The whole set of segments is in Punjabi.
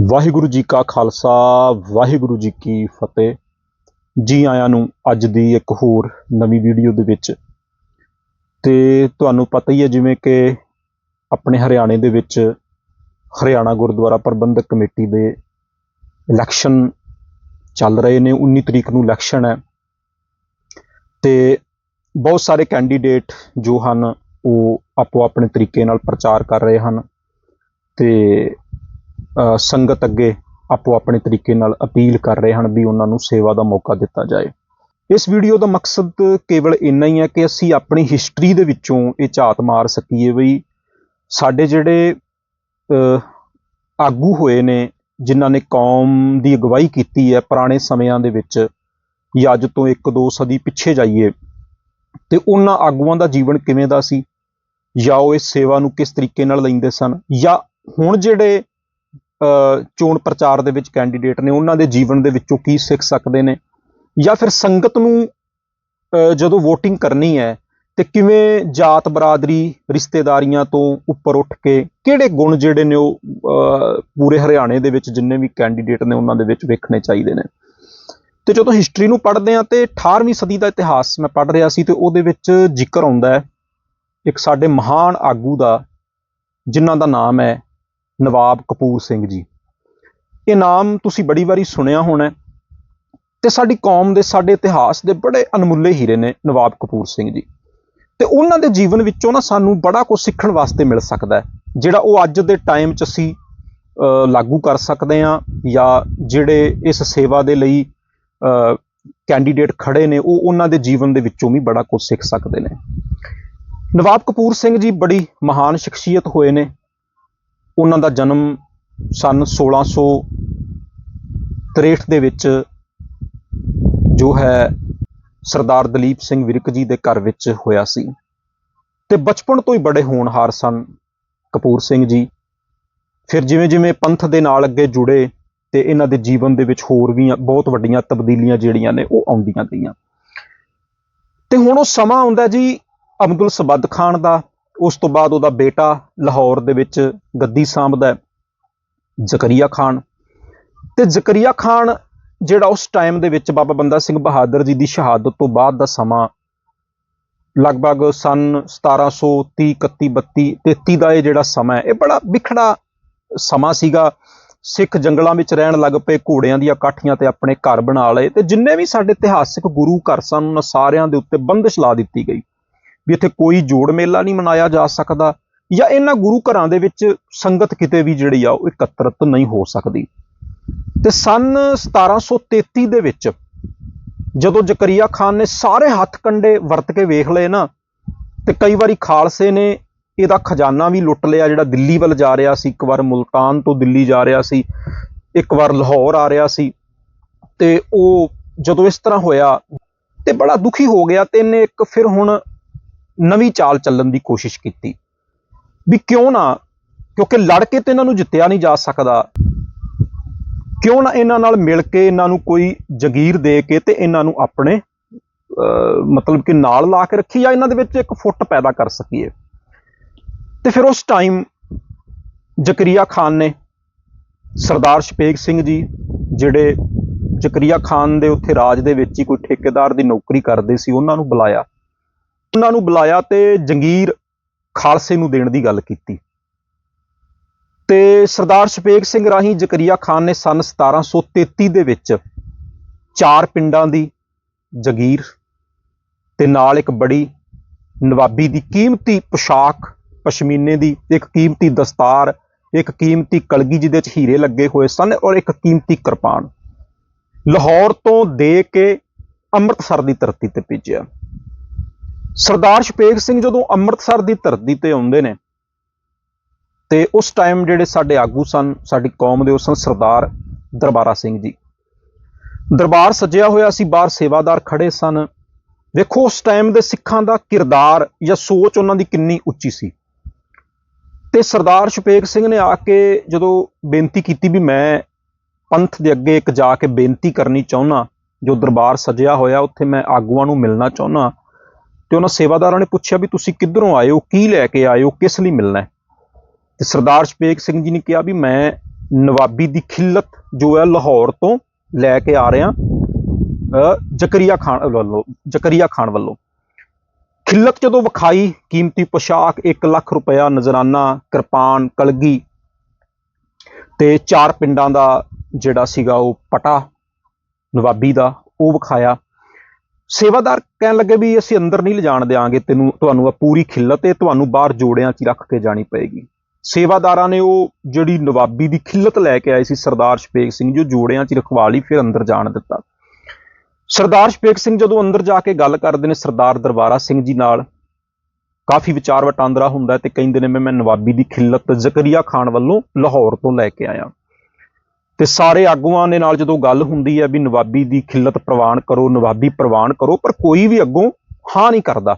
ਵਾਹਿਗੁਰੂ ਜੀ ਕਾ ਖਾਲਸਾ, ਵਾਹਿਗੁਰੂ ਜੀ ਕੀ ਫਤਿਹ। ਜੀ ਆਇਆਂ ਨੂੰ ਅੱਜ ਦੀ ਇੱਕ ਹੋਰ ਨਵੀਂ ਵੀਡੀਓ ਦੇ ਵਿੱਚ। ਤੇ ਤੁਹਾਨੂੰ ਪਤਾ ਹੀ ਹੈ ਜਿਵੇਂ ਕਿ ਆਪਣੇ ਹਰਿਆਣੇ ਦੇ ਵਿੱਚ ਹਰਿਆਣਾ ਗੁਰਦੁਆਰਾ ਪ੍ਰਬੰਧਕ ਕਮੇਟੀ ਦੇ ਇਲੈਕਸ਼ਨ ਚੱਲ ਰਹੇ ਨੇ 19 ਤਰੀਕ ਨੂੰ ਇਲੈਕਸ਼ਨ ਹੈ। ਤੇ ਬਹੁਤ ਸਾਰੇ ਕੈਂਡੀਡੇਟ ਜੋ ਹਨ, ਉਹ ਆਪੋ ਆਪਣੇ ਤਰੀਕੇ ਨਾਲ ਪ੍ਰਚਾਰ ਕਰ ਰਹੇ ਹਨ। ਤੇ ਸੰਗਤ ਅੱਗੇ ਆਪੋ ਆਪਣੇ ਤਰੀਕੇ ਨਾਲ ਅਪੀਲ ਕਰ ਰਹੇ ਹਨ ਵੀ ਉਹਨਾਂ ਨੂੰ ਸੇਵਾ ਦਾ ਮੌਕਾ ਦਿੱਤਾ ਜਾਏ। ਇਸ ਵੀਡੀਓ ਦਾ ਮਕਸਦ ਕੇਵਲ ਇੰਨਾ ਹੀ ਹੈ ਕਿ ਅਸੀਂ ਆਪਣੀ ਹਿਸਟਰੀ ਦੇ ਵਿੱਚੋਂ ਇਹ ਝਾਤ ਮਾਰ ਸਕੀਏ ਵੀ ਸਾਡੇ ਜਿਹੜੇ ਆਗੂ ਹੋਏ ਨੇ, ਜਿਨ੍ਹਾਂ ਨੇ ਕੌਮ ਦੀ ਅਗਵਾਈ ਕੀਤੀ ਹੈ ਪੁਰਾਣੇ ਸਮਿਆਂ ਦੇ ਵਿੱਚ ਜਾਂ ਅੱਜ ਤੋਂ ਇੱਕ ਦੋ ਸਦੀ ਪਿੱਛੇ ਜਾਈਏ, ਤੇ ਉਹਨਾਂ ਆਗੂਆਂ ਦਾ ਜੀਵਨ ਕਿਵੇਂ ਦਾ ਸੀ? ਜਾਂ ਉਹ ਇਸ ਸੇਵਾ ਨੂੰ ਕਿਸ ਤਰੀਕੇ ਨਾਲ ਲੈਂਦੇ ਸਨ? ਜਾਂ ਹੁਣ ਜਿਹੜੇ ਚੋਣ ਪ੍ਰਚਾਰ ਦੇ ਵਿੱਚ ਕੈਂਡੀਡੇਟ ਨੇ, ਉਹਨਾਂ ਦੇ ਜੀਵਨ ਦੇ ਵਿੱਚੋਂ ਕੀ ਸਿੱਖ ਸਕਦੇ ਨੇ? ਜਾਂ ਫਿਰ ਸੰਗਤ ਨੂੰ ਜਦੋਂ VOTING ਕਰਨੀ ਹੈ, ਤੇ ਕਿਵੇਂ ਜਾਤ ਬਰਾਦਰੀ ਰਿਸ਼ਤੇਦਾਰੀਆਂ ਤੋਂ ਉੱਪਰ ਉੱਠ ਕੇ, ਕਿਹੜੇ ਗੁਣ ਜਿਹੜੇ ਨੇ ਉਹ ਪੂਰੇ ਹਰਿਆਣੇ ਦੇ ਵਿੱਚ ਜਿੰਨੇ ਵੀ ਕੈਂਡੀਡੇਟ ਨੇ, ਉਹਨਾਂ ਦੇ ਵਿੱਚ ਵੇਖਣੇ ਚਾਹੀਦੇ ਨੇ? ਤੇ ਜਦੋਂ ਹਿਸਟਰੀ ਨੂੰ ਪੜ੍ਹਦੇ ਆ ਤੇ 18ਵੀਂ ਸਦੀ ਦਾ ਇਤਿਹਾਸ ਮੈਂ ਪੜ੍ਹ ਰਿਹਾ ਸੀ, ਤੇ ਉਹਦੇ ਵਿੱਚ ਜ਼ਿਕਰ ਆਉਂਦਾ ਹੈ, ਇੱਕ ਸਾਡੇ ਮਹਾਨ ਆਗੂ ਦਾ, ਜਿਨ੍ਹਾਂ ਦਾ ਨਾਮ ਹੈ ਨਵਾਬ ਕਪੂਰ ਸਿੰਘ ਜੀ। ਇਹ ਨਾਮ ਤੁਸੀਂ ਬੜੀ ਵਾਰੀ ਸੁਣਿਆ ਹੋਣਾ ਹੈ ਤੇ ਸਾਡੀ ਕੌਮ ਦੇ, ਸਾਡੇ ਇਤਿਹਾਸ ਦੇ ਬੜੇ ਅਨਮੁੱਲੇ ਹੀਰੇ ਨੇ ਨਵਾਬ ਕਪੂਰ ਸਿੰਘ ਜੀ। ਤੇ ਉਹਨਾਂ ਦੇ ਜੀਵਨ ਵਿੱਚੋਂ ਨਾ ਸਾਨੂੰ ਬੜਾ ਕੁਝ ਸਿੱਖਣ ਵਾਸਤੇ ਮਿਲ ਸਕਦਾ ਹੈ, ਜਿਹੜਾ ਉਹ ਅੱਜ ਦੇ ਟਾਈਮ 'ਚ ਅਸੀਂ ਲਾਗੂ ਕਰ ਸਕਦੇ ਹਾਂ ਜਾਂ ਜਿਹੜੇ ਇਸ ਸੇਵਾ ਦੇ ਲਈ ਕੈਂਡੀਡੇਟ ਖੜੇ ਨੇ, ਉਹ ਉਹਨਾਂ ਦੇ ਜੀਵਨ ਦੇ ਵਿੱਚੋਂ ਵੀ ਬੜਾ ਕੁਝ ਸਿੱਖ ਸਕਦੇ ਨੇ। ਨਵਾਬ ਕਪੂਰ ਸਿੰਘ ਜੀ ਬੜੀ ਮਹਾਨ ਸ਼ਖਸੀਅਤ ਹੋਏ ਨੇ। ਉਹਨਾਂ ਦਾ ਜਨਮ ਸਨ 1663 ਦੇ ਵਿੱਚ ਜੋ ਹੈ ਸਰਦਾਰ ਦਲੀਪ ਸਿੰਘ ਵਿਰਕ ਜੀ ਦੇ ਘਰ ਵਿੱਚ ਹੋਇਆ ਸੀ। ਤੇ ਬਚਪਨ ਤੋਂ ਹੀ ਬੜੇ ਹੋਣਹਾਰ ਸਨ ਕਪੂਰ ਸਿੰਘ ਜੀ। ਫਿਰ ਜਿਵੇਂ ਜਿਵੇਂ ਪੰਥ ਦੇ ਨਾਲ ਅੱਗੇ ਜੁੜੇ ਤੇ ਇਹਨਾਂ ਦੇ ਜੀਵਨ ਦੇ ਵਿੱਚ ਹੋਰ ਵੀ ਬਹੁਤ ਵੱਡੀਆਂ ਤਬਦੀਲੀਆਂ ਜਿਹੜੀਆਂ ਨੇ ਉਹ ਆਉਂਦੀਆਂ ਗਈਆਂ। ਤੇ ਹੁਣ ਉਹ ਸਮਾਂ ਆਉਂਦਾ ਜੀ ਅਬਦੁਲ ਸਬਦ ਖਾਨ ਦਾ। ਉਸ ਤੋਂ ਬਾਅਦ ਉਹਦਾ ਬੇਟਾ ਲਾਹੌਰ ਦੇ ਵਿੱਚ ਗੱਦੀ ਸਾਂਭਦਾ ਜ਼ਕਰੀਆ ਖਾਨ। ਤੇ ਜ਼ਕਰੀਆ ਖਾਨ ਜਿਹੜਾ ਉਸ ਟਾਈਮ ਦੇ ਵਿੱਚ ਬਾਬਾ ਬੰਦਾ ਸਿੰਘ ਬਹਾਦਰ ਜੀ ਦੀ ਸ਼ਹਾਦਤ ਤੋਂ ਬਾਅਦ ਦਾ ਸਮਾਂ ਲਗਭਗ ਸਨ 1730 31 32 33 ਦਾ ਇਹ ਜਿਹੜਾ ਸਮਾਂ ਹੈ, ਇਹ ਬੜਾ ਵਿਖੜਾ ਸਮਾਂ ਸੀਗਾ। ਸਿੱਖ ਜੰਗਲਾਂ ਵਿੱਚ ਰਹਿਣ ਲੱਗ ਪਏ, ਘੋੜਿਆਂ ਦੀਆਂ ਕਾਠੀਆਂ ਤੇ ਆਪਣੇ ਘਰ ਬਣਾ ਲਏ ਤੇ ਜਿੰਨੇ ਵੀ ਸਾਡੇ ਇਤਿਹਾਸਿਕ ਗੁਰੂ ਘਰ ਸਨ, ਉਹਨਾਂ ਸਾਰਿਆਂ ਦੇ ਉੱਤੇ ਬੰਦਸ਼ ਲਾ ਦਿੱਤੀ ਗਈ। ਵੀ ਇੱਥੇ ਕੋਈ ਜੋੜ ਮੇਲਾ ਨਹੀਂ ਮਨਾਇਆ ਜਾ ਸਕਦਾ ਜਾਂ ਇਹਨਾਂ ਗੁਰੂ ਘਰਾਂ ਦੇ ਵਿੱਚ ਸੰਗਤ ਕਿਤੇ ਵੀ ਜਿਹੜੀ ਆ ਉਹ ਇਕੱਤਰਤ ਨਹੀਂ ਹੋ ਸਕਦੀ। ਤੇ ਸਨ 1733 ਦੇ ਵਿੱਚ ਜਦੋਂ ਜ਼ਕਰੀਆ ਖਾਨ ਨੇ ਸਾਰੇ ਹੱਥ ਕੰਡੇ ਵਰਤ ਕੇ ਵੇਖ ਲਏ ਨਾ, ਤੇ ਕਈ ਵਾਰੀ ਖਾਲਸੇ ਨੇ ਇਹਦਾ ਖਜ਼ਾਨਾ ਵੀ ਲੁੱਟ ਲਿਆ ਜਿਹੜਾ ਦਿੱਲੀ ਵੱਲ ਜਾ ਰਿਹਾ ਸੀ, ਇੱਕ ਵਾਰ ਮੁਲਤਾਨ ਤੋਂ ਦਿੱਲੀ ਜਾ ਰਿਹਾ ਸੀ, ਇੱਕ ਵਾਰ ਲਾਹੌਰ ਆ ਰਿਹਾ ਸੀ, ਤੇ ਉਹ ਜਦੋਂ ਇਸ ਤਰ੍ਹਾਂ ਹੋਇਆ ਤੇ ਬੜਾ ਦੁਖੀ ਹੋ ਗਿਆ ਤੇ ਇਹਨੇ ਇੱਕ ਫਿਰ ਹੁਣ ਨਵੀਂ ਚਾਲ ਚੱਲਣ ਦੀ ਕੋਸ਼ਿਸ਼ ਕੀਤੀ। ਵੀ ਕਿਉਂ ਨਾ, ਕਿਉਂਕਿ ਲੜ ਕੇ ਤੇ ਇਹਨਾਂ ਨੂੰ ਜਿੱਤਿਆ ਨਹੀਂ ਜਾ ਸਕਦਾ। ਕਿਉਂ ਨਾ ਇਹਨਾਂ ਨਾਲ ਮਿਲ ਕੇ ਇਹਨਾਂ ਨੂੰ ਕੋਈ ਜਗੀਰ ਦੇ ਕੇ ਤੇ ਇਹਨਾਂ ਨੂੰ ਆਪਣੇ ਮਤਲਬ ਕਿ ਨਾਲ ਲਾ ਕੇ ਰੱਖੀ ਜਾਂ ਇਹਨਾਂ ਦੇ ਵਿੱਚ ਇੱਕ ਫੁੱਟ ਪੈਦਾ ਕਰ ਸਕੀਏ। ਤੇ ਫਿਰ ਉਸ ਟਾਈਮ ਜ਼ਕਰੀਆ ਖਾਨ ਨੇ ਸਰਦਾਰ ਸ਼ਪੇਗ ਸਿੰਘ ਜੀ, ਜਿਹੜੇ ਜ਼ਕਰੀਆ ਖਾਨ ਦੇ ਉੱਥੇ ਰਾਜ ਦੇ ਵਿੱਚ ਹੀ ਕੋਈ ਠੇਕੇਦਾਰ ਦੀ ਨੌਕਰੀ ਕਰਦੇ ਸੀ, ਉਹਨਾਂ ਨੂੰ ਬੁਲਾਇਆ। ਉਹਨਾਂ ਨੂੰ ਬੁਲਾਇਆ ਤੇ ਜੰਗੀਰ ਖਾਲਸੇ ਨੂੰ ਦੇਣ ਦੀ ਗੱਲ ਕੀਤੀ। ਤੇ ਸਰਦਾਰ ਸ਼ਪੇਗ ਸਿੰਘ ਰਾਹੀਂ ਜ਼ਕਰੀਆ ਖਾਨ ਨੇ ਸਨ 1733 ਦੇ ਵਿੱਚ ਚਾਰ ਪਿੰਡਾਂ ਦੀ ਜਗੀਰ ਤੇ ਨਾਲ ਇੱਕ ਬੜੀ ਨਵਾਬੀ ਦੀ ਕੀਮਤੀ ਪੋਸ਼ਾਕ, ਪਸ਼ਮੀਨੇ ਦੀ ਇੱਕ ਕੀਮਤੀ ਦਸਤਾਰ, ਇੱਕ ਕੀਮਤੀ ਕਲਗੀ ਜਿਹਦੇ ਚ ਹੀਰੇ ਲੱਗੇ ਹੋਏ ਸਨ ਔਰ ਇੱਕ ਕੀਮਤੀ ਕਿਰਪਾਨ। ਲਾਹੌਰ ਤੋਂ ਦੇ ਕੇ ਅੰਮ੍ਰਿਤਸਰ ਦੀ ਧਰਤੀ ਤੇ ਭੇਜਿਆ। ਸਰਦਾਰ ਸ਼ਪੇਗ ਸਿੰਘ ਜਦੋਂ ਅੰਮ੍ਰਿਤਸਰ ਦੀ ਧਰਤੀ ਤੇ ਆਉਂਦੇ ਨੇ, ਤੇ ਉਸ ਟਾਈਮ ਜਿਹੜੇ ਸਾਡੇ ਆਗੂ ਸਨ, ਸਾਡੀ ਕੌਮ ਦੇ ਉਹ ਸਨ ਸਰਦਾਰ ਦਰਬਾਰਾ ਸਿੰਘ ਜੀ। ਦਰਬਾਰ ਸਜਿਆ ਹੋਇਆ ਸੀ, ਬਾਹਰ ਸੇਵਾਦਾਰ ਖੜੇ ਸਨ। ਵੇਖੋ ਉਸ ਟਾਈਮ ਦੇ ਸਿੱਖਾਂ ਦਾ ਕਿਰਦਾਰ ਜਾਂ ਸੋਚ ਉਹਨਾਂ ਦੀ ਕਿੰਨੀ ਉੱਚੀ ਸੀ। ਤੇ ਸਰਦਾਰ ਸ਼ਪੇਗ ਸਿੰਘ ਨੇ ਆ ਕੇ ਜਦੋਂ ਬੇਨਤੀ ਕੀਤੀ ਵੀ ਮੈਂ ਪੰਥ ਦੇ ਅੱਗੇ ਇੱਕ ਜਾ ਕੇ ਬੇਨਤੀ ਕਰਨੀ ਚਾਹੁੰਦਾ ਜੋ ਦਰਬਾਰ ਸਜਿਆ ਹੋਇਆ, ਉੱਥੇ ਮੈਂ ਆਗੂਆਂ ਨੂੰ ਮਿਲਣਾ ਚਾਹੁੰਦਾ ਤੇ ਉਹਨਾਂ ਸੇਵਾਦਾਰਾਂ ਨੇ ਪੁੱਛਿਆ ਵੀ ਤੁਸੀਂ ਕਿੱਧਰੋਂ ਆਏ ਹੋ ਕੀ ਲੈ ਕੇ ਆਏ ਹੋ ਕਿਸ ਲਈ ਮਿਲਣਾ ਹੈ? ਤੇ ਸਰਦਾਰ ਸ਼ਪੇਗ ਸਿੰਘ ਜੀ ਨੇ ਕਿਹਾ ਵੀ ਮੈਂ ਨਵਾਬੀ ਦੀ ਖਿੱਲਤ ਜੋ ਹੈ ਲਾਹੌਰ ਤੋਂ ਲੈ ਕੇ ਆ ਰਿਹਾ ਜ਼ਕਰੀਆ ਖਾਨ ਵੱਲੋਂ, ਜ਼ਕਰੀਆ ਖਾਨ ਵੱਲੋਂ। ਖਿੱਲਤ ਜਦੋਂ ਵਿਖਾਈ, ਕੀਮਤੀ ਪੋਸ਼ਾਕ 1 ਲੱਖ ਰੁਪਇਆ, ਨਜ਼ਰਾਨਾ, ਕਿਰਪਾਨ, ਕਲਗੀ ਤੇ ਚਾਰ ਪਿੰਡਾਂ ਦਾ ਜਿਹੜਾ ਸੀਗਾ ਉਹ ਪਟਾ ਨਵਾਬੀ ਦਾ, ਉਹ ਵਿਖਾਇਆ। ਸੇਵਾਦਾਰ ਕਹਿਣ ਲੱਗੇ ਵੀ ਅਸੀਂ ਅੰਦਰ ਨਹੀਂ ਲਿਜਾਣ ਦੇਾਂਗੇ ਤੈਨੂੰ, ਤੁਹਾਨੂੰ ਆ ਪੂਰੀ ਖਿੱਲਤ ਹੈ, ਤੁਹਾਨੂੰ ਬਾਹਰ ਜੋੜਿਆਂ 'ਚ ਹੀ ਰੱਖ ਕੇ ਜਾਣੀ ਪਏਗੀ। ਸੇਵਾਦਾਰਾਂ ਨੇ ਉਹ ਜਿਹੜੀ ਨਵਾਬੀ ਦੀ ਖਿੱਲਤ ਲੈ ਕੇ ਆਏ ਸੀ, ਸਰਦਾਰ ਸ਼ਪੇਕ ਸਿੰਘ ਜੋ ਜੋੜਿਆਂ 'ਚ ਹੀ ਰਖਵਾ ਲਈ, ਫਿਰ ਅੰਦਰ ਜਾਣ ਦਿੱਤਾ। ਸਰਦਾਰ ਸ਼ਪੇਕ ਸਿੰਘ ਜਦੋਂ ਅੰਦਰ ਜਾ ਕੇ ਗੱਲ ਕਰਦੇ ਨੇ, ਸਰਦਾਰ ਦਰਬਾਰਾ ਸਿੰਘ ਜੀ ਨਾਲ, ਕਾਫੀ ਵਿਚਾਰ ਵਟਾਂਦਰਾ ਹੁੰਦਾ ਹੈ ਤੇ ਕਹਿੰਦੇ ਨੇ ਮੈਂ ਮੈਂ ਨਵਾਬੀ ਦੀ ਖਿੱਲਤ ਜ਼ਕਰੀਆ ਖਾਨ ਵੱਲੋਂ ਲਾਹੌਰ ਤੋਂ ਲੈ ਕੇ ਆਇਆ। ਤੇ ਸਾਰੇ ਆਗੂਆਂ ਦੇ ਨਾਲ ਜਦੋਂ ਗੱਲ ਹੁੰਦੀ ਹੈ ਵੀ ਨਵਾਬੀ ਦੀ ਖਿੱਲਤ ਪ੍ਰਵਾਨ ਕਰੋ, ਨਵਾਬੀ ਪ੍ਰਵਾਨ ਕਰੋ, ਪਰ ਕੋਈ ਵੀ ਅੱਗੋਂ ਹਾਂ ਨਹੀਂ ਕਰਦਾ।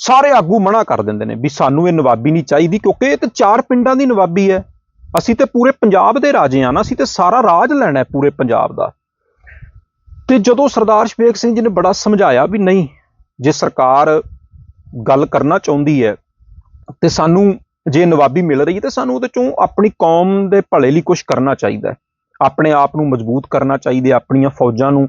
ਸਾਰੇ ਆਗੂ ਮਨਾ ਕਰ ਦਿੰਦੇ ਨੇ ਵੀ ਸਾਨੂੰ ਇਹ ਨਵਾਬੀ ਨਹੀਂ ਚਾਹੀਦੀ ਕਿਉਂਕਿ ਇਹ ਤੇ ਚਾਰ ਪਿੰਡਾਂ ਦੀ ਨਵਾਬੀ ਹੈ। ਅਸੀਂ ਤੇ ਪੂਰੇ ਪੰਜਾਬ ਦੇ ਰਾਜੇ ਆ ਨਾ, ਅਸੀਂ ਤੇ ਸਾਰਾ ਰਾਜ ਲੈਣਾ ਹੈ ਪੂਰੇ ਪੰਜਾਬ ਦਾ। ਤੇ ਜਦੋਂ ਸਰਦਾਰ ਸ਼ਪੇਕ ਸਿੰਘ ਜੀ ਨੇ ਬੜਾ ਸਮਝਾਇਆ ਵੀ ਨਹੀਂ, ਜੇ ਸਰਕਾਰ ਗੱਲ ਕਰਨਾ ਚਾਹੁੰਦੀ ਹੈ ਤੇ ਸਾਨੂੰ ਜੇ ਨਵਾਬੀ ਮਿਲ ਰਹੀ ਹੈ ਤੇ ਸਾਨੂੰ ਉਹਦੇ ਚੋਂ ਆਪਣੀ ਕੌਮ ਦੇ ਭਲੇ ਲਈ ਕੁਝ ਕਰਨਾ ਚਾਹੀਦਾ ਹੈ। ਆਪਣੇ ਆਪ ਨੂੰ ਮਜ਼ਬੂਤ ਕਰਨਾ ਚਾਹੀਦਾ ਆਪਣੀਆਂ ਫੌਜਾਂ ਨੂੰ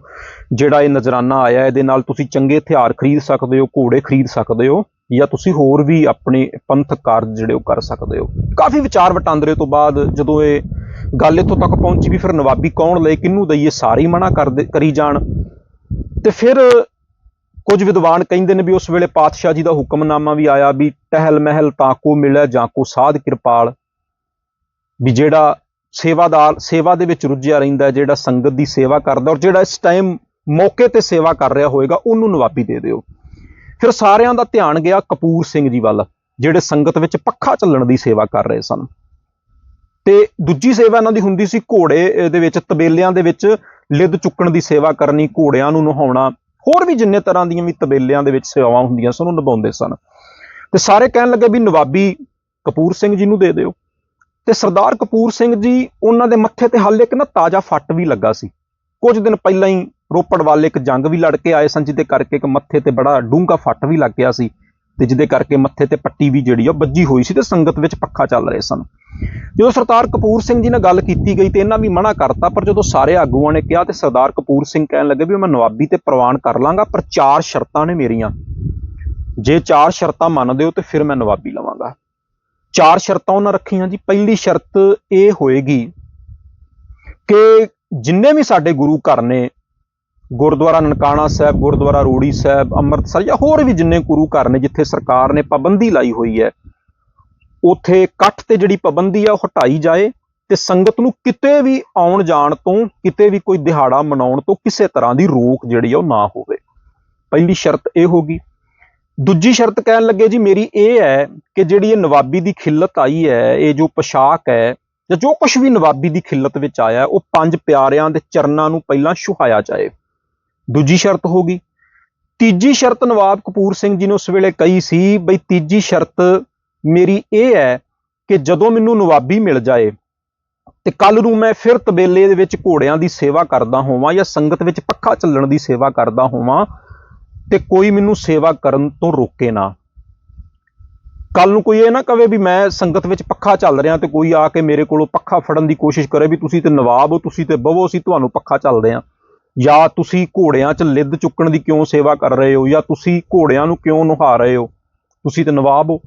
ਜਿਹੜਾ ਇਹ ਨਜ਼ਰਾਨਾ ਆਇਆ ਇਹਦੇ ਨਾਲ ਤੁਸੀਂ ਚੰਗੇ ਹਥਿਆਰ ਖਰੀਦ ਸਕਦੇ ਹੋ, ਘੋੜੇ ਖਰੀਦ ਸਕਦੇ ਹੋ ਜਾਂ ਤੁਸੀਂ ਹੋਰ ਵੀ ਆਪਣੇ ਪੰਥਕ ਕਾਰਜ ਜਿਹੜੇ ਉਹ ਕਰ ਸਕਦੇ ਹੋ। ਕਾਫੀ ਵਿਚਾਰ ਵਟਾਂਦਰੇ ਤੋਂ ਬਾਅਦ ਜਦੋਂ ਇਹ ਗੱਲ ਇੱਥੋਂ ਤੱਕ ਪਹੁੰਚੀ ਵੀ ਫਿਰ ਨਵਾਬੀ ਕੌਣ ਲਏ ਕਿਹਨੂੰ ਦਈਏ, ਸਾਰੇ ਹੀ ਮਨਾ ਕਰਦੇ ਕਰੀ ਜਾਣ। ਤੇ ਫਿਰ ਕੁਝ ਵਿਦਵਾਨ ਕਹਿੰਦੇ ਨੇ ਵੀ ਉਸ ਵੇਲੇ ਪਾਤਸ਼ਾਹ ਜੀ ਦਾ ਹੁਕਮਨਾਮਾ ਵੀ ਆਇਆ ਵੀ ਟਹਿਲ ਮਹਿਲ ਤਾਂ ਕੋ ਮਿਲੈ ਜਾਂ ਕੋ ਸਾਧ ਕਿਰਪਾਲ। ਵੀ ਜਿਹੜਾ ਸੇਵਾਦਾਰ, ਸੇਵਾ ਦੇ ਵਿੱਚ ਰੁੱਝਿਆ ਰਹਿੰਦਾ ਜਿਹੜਾ ਸੰਗਤ ਦੀ ਸੇਵਾ ਕਰਦਾ ਔਰ ਜਿਹੜਾ ਇਸ ਟਾਈਮ ਮੌਕੇ ਤੇ ਸੇਵਾ ਕਰ ਰਿਹਾ ਹੋਏਗਾ, ਉਹਨੂੰ ਨਵਾਬੀ ਦੇ ਦਿਓ। ਫਿਰ ਸਾਰਿਆਂ ਦਾ ਧਿਆਨ ਗਿਆ ਕਪੂਰ ਸਿੰਘ ਜੀ ਵੱਲ, ਜਿਹੜੇ ਸੰਗਤ ਵਿੱਚ ਪੱਖਾ ਚੱਲਣ ਦੀ ਸੇਵਾ ਕਰ ਰਹੇ ਸਨ। ਤੇ ਦੂਜੀ ਸੇਵਾ ਇਹਨਾਂ ਦੀ ਹੁੰਦੀ ਸੀ ਘੋੜੇ ਦੇ ਵਿੱਚ ਤਬੇਲਿਆਂ ਦੇ ਵਿੱਚ ਲਿੱਦ ਚੁੱਕਣ ਦੀ ਸੇਵਾ ਕਰਨੀ, ਘੋੜਿਆਂ ਨੂੰ ਨਹਾਉਣਾ। ਹੋਰ ਵੀ ਜਿੰਨੇ ਤਰ੍ਹਾਂ ਦੀਆਂ ਵੀ ਤਬੇਲਿਆਂ ਦੇ ਵਿੱਚ ਸੇਵਾਵਾਂ ਹੁੰਦੀਆਂ ਸਨ, ਉਹ ਨਿਭਾਉਂਦੇ ਸਨ। ਤੇ ਸਾਰੇ ਕਹਿਣ ਲੱਗੇ ਵੀ ਨਵਾਬੀ ਕਪੂਰ ਸਿੰਘ ਜੀ ਨੂੰ ਦੇ ਦਿਓ। ਤੇ ਸਰਦਾਰ ਕਪੂਰ ਸਿੰਘ ਜੀ, ਉਹਨਾਂ ਦੇ ਮੱਥੇ ਤੇ ਹਾਲੇ ਇੱਕ ਨਾ ਤਾਜ਼ਾ ਫੱਟ ਵੀ ਲੱਗਾ ਸੀ। ਕੁਝ ਦਿਨ ਪਹਿਲਾਂ ਹੀ ਰੋਪੜ ਵੱਲ ਇੱਕ ਜੰਗ ਵੀ ਲੜ ਕੇ ਆਏ ਸਨ, ਜਿਹਦੇ ਕਰਕੇ ਇੱਕ ਮੱਥੇ ਤੇ ਬੜਾ ਡੂੰਘਾ ਫੱਟ ਵੀ ਲੱਗ ਗਿਆ ਸੀ। ਤੇ ਜਿਹਦੇ ਕਰਕੇ ਮੱਥੇ ਤੇ ਪੱਟੀ ਵੀ ਜਿਹੜੀ ਆ, ਉਹ ਵੱਜੀ ਹੋਈ ਸੀ ਤੇ ਸੰਗਤ ਵਿੱਚ ਪੱਖਾ ਚੱਲ ਰਹੇ ਸਨ। ਜਦੋਂ ਸਰਦਾਰ ਕਪੂਰ ਸਿੰਘ ਜੀ ਨਾਲ ਗੱਲ ਕੀਤੀ ਗਈ ਤੇ ਇਹਨਾਂ ਵੀ ਮਨਾ ਕਰਤਾ, ਪਰ ਜਦੋਂ ਸਾਰੇ ਆਗੂਆਂ ਨੇ ਕਿਹਾ ਤੇ ਸਰਦਾਰ ਕਪੂਰ ਸਿੰਘ ਕਹਿਣ ਲੱਗੇ ਵੀ ਮੈਂ ਨਵਾਬੀ ਤੇ ਪ੍ਰਵਾਨ ਕਰ ਲਾਂਗਾ, ਪਰ ਚਾਰ ਸ਼ਰਤਾਂ ਨੇ ਮੇਰੀਆਂ। ਜੇ ਚਾਰ ਸ਼ਰਤਾਂ ਮੰਨਦੇ ਹੋ ਤੇ ਫਿਰ ਮੈਂ ਨਵਾਬੀ ਲਵਾਂਗਾ। ਚਾਰ ਸ਼ਰਤਾਂ ਉਹਨਾਂ ਰੱਖੀਆਂ ਜੀ। ਪਹਿਲੀ ਸ਼ਰਤ ਇਹ ਹੋਏਗੀ ਕਿ ਜਿੰਨੇ ਵੀ ਸਾਡੇ ਗੁਰੂ ਘਰ ਨੇ, ਗੁਰਦੁਆਰਾ ਨਨਕਾਣਾ ਸਾਹਿਬ, ਗੁਰਦੁਆਰਾ ਰੋੜੀ ਸਾਹਿਬ, ਅੰਮ੍ਰਿਤਸਰ ਜਾਂ ਹੋਰ ਵੀ ਜਿੰਨੇ ਗੁਰੂ ਘਰ ਨੇ ਜਿੱਥੇ ਸਰਕਾਰ ਨੇ ਪਾਬੰਦੀ ਲਾਈ ਹੋਈ ਹੈ ਉਥੇ ਇਕੱਠ ਤੇ ਜਿਹੜੀ ਪਾਬੰਦੀ ਆ ਉਹ ਹਟਾਈ ਜਾਏ ਤੇ ਸੰਗਤ ਨੂੰ ਕਿਤੇ ਵੀ ਆਉਣ ਜਾਣ ਤੋਂ, ਕਿਤੇ ਵੀ ਕੋਈ ਦਿਹਾੜਾ ਮਨਾਉਣ ਤੋਂ ਕਿਸੇ ਤਰ੍ਹਾਂ ਦੀ ਰੋਕ ਜਿਹੜੀ ਆ ਉਹ ਨਾ ਹੋਵੇ। ਪਹਿਲੀ ਸ਼ਰਤ ਇਹ ਹੋਗੀ ਦੂਜੀ ਸ਼ਰਤ ਕਹਿਣ ਲੱਗੇ, ਜੀ ਮੇਰੀ ਇਹ ਹੈ ਕਿ ਜਿਹੜੀ ਇਹ ਨਵਾਬੀ ਦੀ ਖਿੱਲਤ ਆਈ ਹੈ, ਇਹ ਜੋ ਪੋਸ਼ਾਕ ਹੈ, ਜਾਂ ਜੋ ਕੁਝ ਵੀ ਨਵਾਬੀ ਦੀ ਖਿੱਲਤ ਵਿੱਚ ਆਇਆ, ਉਹ ਪੰਜ ਪਿਆਰਿਆਂ ਦੇ ਚਰਨਾਂ ਨੂੰ ਪਹਿਲਾਂ ਛੁਹਾਇਆ ਜਾਏ। ਦੂਜੀ ਸ਼ਰਤ ਹੋਗੀ ਤੀਜੀ ਸ਼ਰਤ ਨਵਾਬ ਕਪੂਰ ਸਿੰਘ ਜੀ ਨੇ ਉਸ ਵੇਲੇ ਕਹੀ ਸੀ, ਬਈ ਤੀਜੀ ਸ਼ਰਤ ਮੇਰੀ ਇਹ ਹੈ ਕਿ ਜਦੋਂ ਮੈਨੂੰ ਨਵਾਬੀ ਮਿਲ ਜਾਏ ਤੇ ਕੱਲ ਨੂੰ ਮੈਂ ਫਿਰ ਤਬੇਲੇ ਦੇ ਵਿੱਚ ਘੋੜਿਆਂ ਦੀ ਸੇਵਾ ਕਰਦਾ ਹੋਵਾਂ ਜਾਂ ਸੰਗਤ ਵਿੱਚ ਪੱਖਾ ਚੱਲਣ ਦੀ ਸੇਵਾ ਕਰਦਾ ਹੋਵਾਂ ਤੇ ਕੋਈ ਮੈਨੂੰ ਸੇਵਾ ਕਰਨ ਤੋਂ ਰੋਕੇ ਨਾ। ਕੱਲ ਨੂੰ ਕੋਈ ਇਹ ਨਾ ਕਵੇ ਵੀ ਮੈਂ ਸੰਗਤ ਵਿੱਚ ਪੱਖਾ ਚੱਲ ਰਿਹਾ ਤੇ ਕੋਈ ਆ ਕੇ ਮੇਰੇ ਕੋਲੋਂ ਪੱਖਾ ਫੜਨ ਦੀ ਕੋਸ਼ਿਸ਼ ਕਰੇ ਵੀ ਤੁਸੀਂ ਤੇ ਨਵਾਬ ਹੋ, ਤੁਸੀਂ ਤੇ ਬਵੋ, ਅਸੀਂ ਤੁਹਾਨੂੰ ਪੱਖਾ ਚੱਲਦੇ ਆ ਜਾਂ ਤੁਸੀਂ ਘੋੜਿਆਂ 'ਚ ਲਿੱਦ ਚੁੱਕਣ ਦੀ ਕਿਉਂ ਸੇਵਾ ਕਰ ਰਹੇ ਹੋ ਜਾਂ ਤੁਸੀਂ ਘੋੜਿਆਂ ਨੂੰ ਕਿਉਂ ਨੁਹਾ ਰਹੇ ਹੋ? ਤੁਸੀਂ ਤੇ ਨਵਾਬ ਹੋ।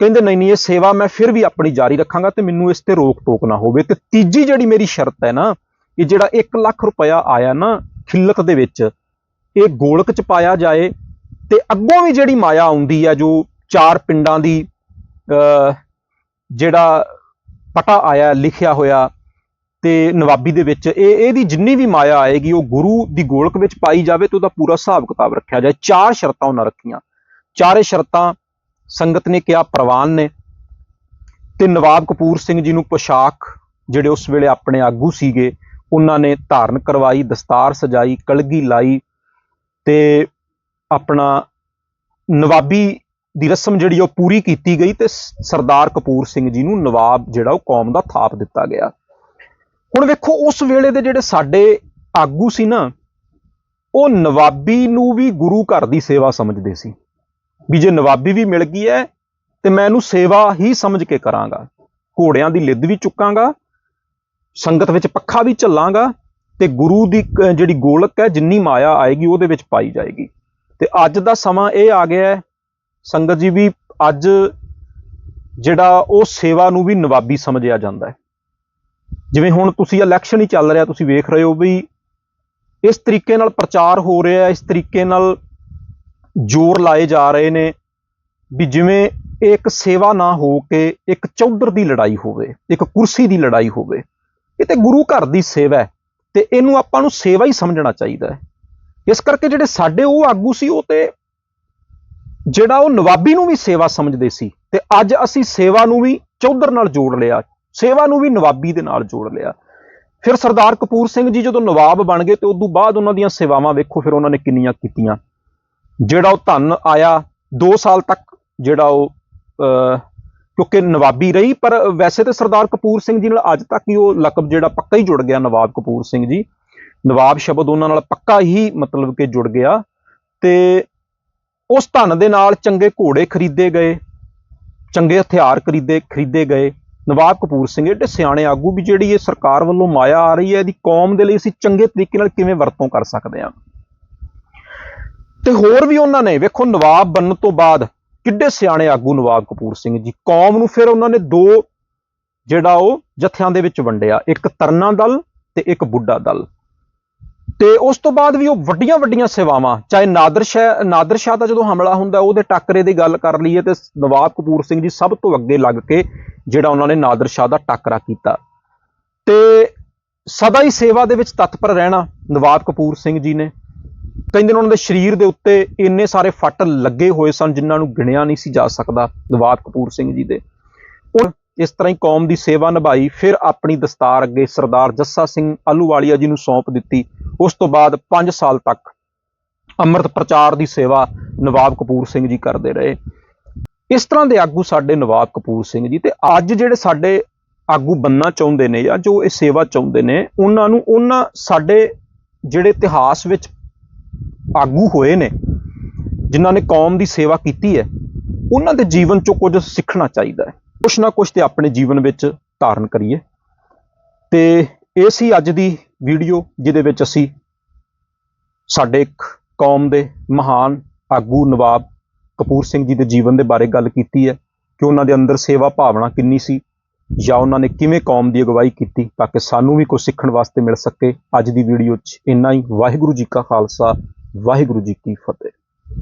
ਕਹਿੰਦੇ ਨਹੀਂ ਨਹੀਂ ਇਹ ਸੇਵਾ ਮੈਂ ਫਿਰ ਵੀ ਆਪਣੀ ਜਾਰੀ ਰੱਖਾਂਗਾ ਤੇ ਮੈਨੂੰ ਇਸ ਤੇ ਰੋਕ ਟੋਕ ਨਾ ਹੋਵੇ। ਤੇ ਤੀਜੀ ਜਿਹੜੀ ਮੇਰੀ ਸ਼ਰਤ ਹੈ ਨਾ ਇਹ ਜਿਹੜਾ 1 ਲੱਖ ਰੁਪਇਆ ਆਇਆ ਨਾ ਖਿੱਲਤ ਦੇ ਵਿੱਚ ਇਹ ਗੋਲਕ ਚ ਪਾਇਆ ਜਾਏ ਤੇ ਅੱਗੋਂ ਵੀ ਜਿਹੜੀ ਮਾਇਆ ਆਉਂਦੀ ਹੈ ਜੋ ਚਾਰ ਪਿੰਡਾਂ ਦੀ ਅਹ, ਜਿਹੜਾ ਪਟਾ ਆਇਆ ਲਿਖਿਆ ਹੋਇਆ ਤੇ ਨਵਾਬੀ ਦੇ ਵਿੱਚ ਇਹ ਇਹਦੀ ਜਿੰਨੀ ਵੀ ਮਾਇਆ ਆਏਗੀ ਉਹ ਗੁਰੂ ਦੀ ਗੋਲਕ ਵਿੱਚ ਪਾਈ ਜਾਵੇ ਤੇ ਉਹਦਾ ਪੂਰਾ ਹਿਸਾਬ ਕਿਤਾਬ ਰੱਖਿਆ ਜਾਏ। ਚਾਰ ਸ਼ਰਤਾਂ ਉਹਨਾਂ ਰੱਖੀਆਂ। ਚਾਰੇ ਸ਼ਰਤਾਂ ਸੰਗਤ ਨੇ ਕਿਹਾ, ਪ੍ਰਵਾਨ ਨੇ ਤੇ ਨਵਾਬ ਕਪੂਰ ਸਿੰਘ ਜੀ ਨੂੰ ਪੋਸ਼ਾਕ ਜਿਹੜੇ ਉਸ ਵੇਲੇ ਆਪਣੇ ਆਗੂ ਸੀਗੇ, ਉਹਨਾਂ ਨੇ ਧਾਰਨ ਕਰਵਾਈ, ਦਸਤਾਰ ਸਜਾਈ, ਕਲਗੀ ਲਾਈ ਤੇ ਆਪਣਾ ਨਵਾਬੀ ਦੀ ਰਸਮ ਜਿਹੜੀ ਉਹ ਪੂਰੀ ਕੀਤੀ ਗਈ ਤੇ ਸਰਦਾਰ ਕਪੂਰ ਸਿੰਘ ਜੀ ਨੂੰ ਨਵਾਬ ਜਿਹੜਾ ਉਹ ਕੌਮ ਦਾ ਥਾਪ ਦਿੱਤਾ ਗਿਆ। ਹੁਣ ਵੇਖੋ, ਉਸ ਵੇਲੇ ਦੇ ਜਿਹੜੇ ਸਾਡੇ ਆਗੂ ਸੀ ਨਾ, ਉਹ ਨਵਾਬੀ ਨੂੰ ਵੀ ਗੁਰੂ ਘਰ ਦੀ ਸੇਵਾ ਸਮਝਦੇ ਸੀ। ਵੀ ਜੇ ਨਵਾਬੀ ਵੀ ਮਿਲ ਗਈ ਹੈ, ਤੇ ਮੈਂ ਇਹਨੂੰ ਸੇਵਾ ਹੀ ਸਮਝ ਕੇ ਕਰਾਂਗਾ। ਘੋੜਿਆਂ ਦੀ ਲਿੱਦ ਵੀ ਚੁੱਕਾਂਗਾ, ਸੰਗਤ ਵਿੱਚ ਪੱਖਾ ਵੀ ਝੱਲਾਂਗਾ, ਤੇ ਗੁਰੂ ਦੀ ਕ- ਜਿਹੜੀ ਗੋਲਕ ਹੈ, ਜਿੰਨੀ ਮਾਇਆ ਆਏਗੀ, ਉਹਦੇ ਵਿੱਚ ਪਾਈ ਜਾਏਗੀ। ਤੇ ਅੱਜ ਦਾ ਸਮਾਂ ਇਹ ਆ ਗਿਆ ਹੈ, ਸੰਗਤ ਜੀ, ਵੀ ਅੱਜ ਜਿਹੜਾ ਉਹ ਸੇਵਾ ਨੂੰ ਵੀ ਨਵਾਬੀ ਸਮਝਿਆ ਜਾਂਦਾ ਹੈ। ਜਿਵੇਂ ਹੁਣ ਤੁਸੀਂ ਇਲੈਕਸ਼ਨ ਹੀ ਚੱਲ ਰਿਹਾ, ਤੁਸੀਂ ਵੇਖ ਰਹੇ ਹੋ ਵੀ ਇਸ ਤਰੀਕੇ ਨਾਲ ਪ੍ਰਚਾਰ ਹੋ ਰਿਹਾ ਇਸ ਤਰੀਕੇ ਨਾਲ ਜ਼ੋਰ ਲਾਏ ਜਾ ਰਹੇ ਨੇ ਵੀ ਜਿਵੇਂ ਇਹ ਇੱਕ ਸੇਵਾ ਨਾ ਹੋ ਕੇ ਇੱਕ ਚੌਧਰ ਦੀ ਲੜਾਈ ਹੋਵੇ, ਇੱਕ ਕੁਰਸੀ ਦੀ ਲੜਾਈ ਹੋਵੇ, ਇਹ ਤੇ ਗੁਰੂ ਘਰ ਦੀ ਸੇਵਾ ਹੈ ਤੇ ਇਹਨੂੰ ਆਪਾਂ ਨੂੰ ਸੇਵਾ ਹੀ ਸਮਝਣਾ ਚਾਹੀਦਾ ਹੈ। ਇਸ ਕਰਕੇ ਜਿਹੜੇ ਸਾਡੇ ਉਹ ਆਗੂ ਸੀ, ਉਹ ਤੇ ਜਿਹੜਾ ਉਹ ਨਵਾਬੀ ਨੂੰ ਵੀ ਸੇਵਾ ਸਮਝਦੇ ਸੀ ਤੇ ਅੱਜ ਅਸੀਂ ਸੇਵਾ ਨੂੰ ਵੀ ਚੌਧਰ ਨਾਲ ਜੋੜ ਲਿਆ, ਸੇਵਾ ਨੂੰ ਵੀ ਨਵਾਬੀ ਦੇ ਨਾਲ ਜੋੜ ਲਿਆ। ਫਿਰ ਸਰਦਾਰ ਕਪੂਰ ਸਿੰਘ ਜੀ ਜਦੋਂ ਨਵਾਬ ਬਣ ਗਏ ਤੇ ਉਦੋਂ ਬਾਅਦ ਉਹਨਾਂ ਦੀਆਂ ਸੇਵਾਵਾਂ ਵੇਖੋ, ਫਿਰ ਉਹਨਾਂ ਨੇ ਕਿੰਨੀਆਂ ਕੀਤੀਆਂ। ਜਿਹੜਾ ਉਹ ਧਨ ਆਇਆ 2 ਸਾਲ ਤੱਕ ਜਿਹੜਾ ਉਹ ਕਿਉਂਕਿ ਨਵਾਬੀ ਰਹੀ, ਪਰ ਵੈਸੇ ਤੇ ਸਰਦਾਰ ਕਪੂਰ ਸਿੰਘ ਜੀ ਨਾਲ ਅੱਜ ਤੱਕ ਹੀ ਉਹ ਲਕਬ ਜਿਹੜਾ ਪੱਕਾ ਹੀ ਜੁੜ ਗਿਆ, ਨਵਾਬ ਕਪੂਰ ਸਿੰਘ ਜੀ। ਨਵਾਬ ਸ਼ਬਦ ਉਹਨਾਂ ਨਾਲ ਪੱਕਾ ਹੀ ਮਤਲਬ ਕਿ ਜੁੜ ਗਿਆ ਤੇ ਉਸ ਧਨ ਦੇ ਨਾਲ ਚੰਗੇ ਘੋੜੇ ਖਰੀਦੇ ਗਏ, ਚੰਗੇ ਹਥਿਆਰ ਖਰੀਦੇ ਖਰੀਦੇ ਗਏ। ਨਵਾਬ ਕਪੂਰ ਸਿੰਘ ਏਡੇ ਸਿਆਣੇ ਆਗੂ ਵੀ ਜਿਹੜੀ ਇਹ ਸਰਕਾਰ ਵੱਲੋਂ ਮਾਇਆ ਆ ਰਹੀ ਹੈ, ਇਹਦੀ ਕੌਮ ਦੇ ਲਈ ਅਸੀਂ ਚੰਗੇ ਤਰੀਕੇ ਨਾਲ ਕਿਵੇਂ ਵਰਤੋਂ ਕਰ ਸਕਦੇ ਹਾਂ। ਤੇ ਹੋਰ ਵੀ ਉਹਨਾਂ ਨੇ, ਵੇਖੋ ਨਵਾਬ ਬਣਨ ਤੋਂ ਬਾਅਦ ਕਿੱਡੇ ਸਿਆਣੇ ਆਗੂ ਨਵਾਬ ਕਪੂਰ ਸਿੰਘ ਜੀ। ਕੌਮ ਨੂੰ ਫਿਰ ਉਹਨਾਂ ਨੇ ਦੋ ਜਿਹੜਾ ਉਹ ਜਥਿਆਂ ਦੇ ਵਿੱਚ ਵੰਡਿਆ, ਇੱਕ ਤਰਨਾ ਦਲ ਤੇ ਇੱਕ ਬੁੱਢਾ ਦਲ। ਤੇ ਉਸ ਤੋਂ ਬਾਅਦ ਵੀ ਉਹ ਵੱਡੀਆਂ ਵੱਡੀਆਂ ਸੇਵਾਵਾਂ, ਚਾਹੇ ਨਾਦਰ ਸ਼ਾਹ ਨਾਦਰ ਸ਼ਾਹ ਦਾ ਜਦੋਂ ਹਮਲਾ ਹੁੰਦਾ, ਉਹਦੇ ਟੱਕਰੇ ਦੀ ਗੱਲ ਕਰ ਲਈਏ ਤੇ ਨਵਾਬ ਕਪੂਰ ਸਿੰਘ ਜੀ ਸਭ ਤੋਂ ਅੱਗੇ ਲੱਗ ਕੇ ਜਿਹੜਾ ਉਹਨਾਂ ਨੇ ਨਾਦਰ ਸ਼ਾਹ ਦਾ ਟੱਕਰਾ ਕੀਤਾ। ਤੇ ਸਦਾ ਹੀ ਸੇਵਾ ਦੇ ਵਿੱਚ ਤਤਪਰ ਰਹਿਣਾ ਨਵਾਬ ਕਪੂਰ ਸਿੰਘ ਜੀ ਨੇ। ਕਹਿੰਦੇ ਨੇ ਉਹਨਾਂ ਦੇ ਸਰੀਰ ਦੇ ਉੱਤੇ ਇੰਨੇ ਸਾਰੇ ਫੱਟ ਲੱਗੇ ਹੋਏ ਸਨ ਜਿਨ੍ਹਾਂ ਨੂੰ ਗਿਣਿਆ ਨਹੀਂ ਸੀ ਜਾ ਸਕਦਾ ਨਵਾਬ ਕਪੂਰ ਸਿੰਘ ਜੀ ਦੇ। ਉਹ ਇਸ ਤਰ੍ਹਾਂ ਹੀ ਕੌਮ ਦੀ ਸੇਵਾ ਨਿਭਾਈ, ਫਿਰ ਆਪਣੀ ਦਸਤਾਰ ਅੱਗੇ ਸਰਦਾਰ ਜੱਸਾ ਸਿੰਘ ਆਲੂਵਾਲੀਆ ਜੀ ਨੂੰ ਸੌਂਪ ਦਿੱਤੀ। ਉਸ ਤੋਂ ਬਾਅਦ 5 ਸਾਲ ਤੱਕ ਅੰਮ੍ਰਿਤ ਪ੍ਰਚਾਰ ਦੀ ਸੇਵਾ ਨਵਾਬ ਕਪੂਰ ਸਿੰਘ ਜੀ ਕਰਦੇ ਰਹੇ। ਇਸ ਤਰ੍ਹਾਂ ਦੇ ਆਗੂ ਸਾਡੇ ਨਵਾਬ ਕਪੂਰ ਸਿੰਘ ਜੀ ਤੇ ਅੱਜ ਜਿਹੜੇ ਸਾਡੇ ਆਗੂ ਬੰਨਾ ਚਾਹੁੰਦੇ ਨੇ ਜਾਂ ਜੋ ਇਹ ਸੇਵਾ ਚਾਹੁੰਦੇ ਨੇ, ਉਹਨਾਂ ਨੂੰ ਉਹਨਾਂ ਸਾਡੇ ਜਿਹੜੇ ਇਤਿਹਾਸ ਵਿੱਚ ਆਗੂ ਹੋਏ ਨੇ, ਜਿਨ੍ਹਾਂ ਨੇ ਕੌਮ ਦੀ ਸੇਵਾ ਕੀਤੀ ਹੈ, ਉਹਨਾਂ ਦੇ ਜੀਵਨ ਚੋਂ ਕੁਝ ਸਿੱਖਣਾ ਚਾਹੀਦਾ ਹੈ। ਕੁਛ ਨਾ ਕੁਛ ਤੇ ਆਪਣੇ ਜੀਵਨ ਵਿੱਚ ਧਾਰਨ ਕਰੀਏ। ਤੇ ਇਹ ਸੀ ਅੱਜ ਦੀ ਵੀਡੀਓ, ਜਿਹਦੇ ਵਿੱਚ ਅਸੀਂ ਸਾਡੇ ਇੱਕ ਕੌਮ ਦੇ ਮਹਾਨ ਆਗੂ ਨਵਾਬ ਕਪੂਰ ਸਿੰਘ ਜੀ ਦੇ ਜੀਵਨ ਦੇ ਬਾਰੇ ਗੱਲ ਕੀਤੀ ਹੈ, ਕਿ ਉਹਨਾਂ ਦੇ ਅੰਦਰ ਸੇਵਾ ਭਾਵਨਾ ਕਿੰਨੀ ਸੀ, ਜਾਂ ਉਹਨਾਂ ਨੇ ਕਿਵੇਂ ਕੌਮ ਦੀ ਅਗਵਾਈ ਕੀਤੀ, ਤਾਂ ਕਿ ਸਾਨੂੰ ਵੀ ਕੁਝ ਸਿੱਖਣ ਵਾਸਤੇ ਮਿਲ ਸਕੇ। ਅੱਜ ਦੀ ਵੀਡੀਓ 'ਚ ਇੰਨਾ ਹੀ। ਵਾਹਿਗੁਰੂ ਜੀ ਕਾ ਖਾਲਸਾ ਵਾਹਿਗੁਰੂ ਜੀ ਕੀ ਫਤਿਹ।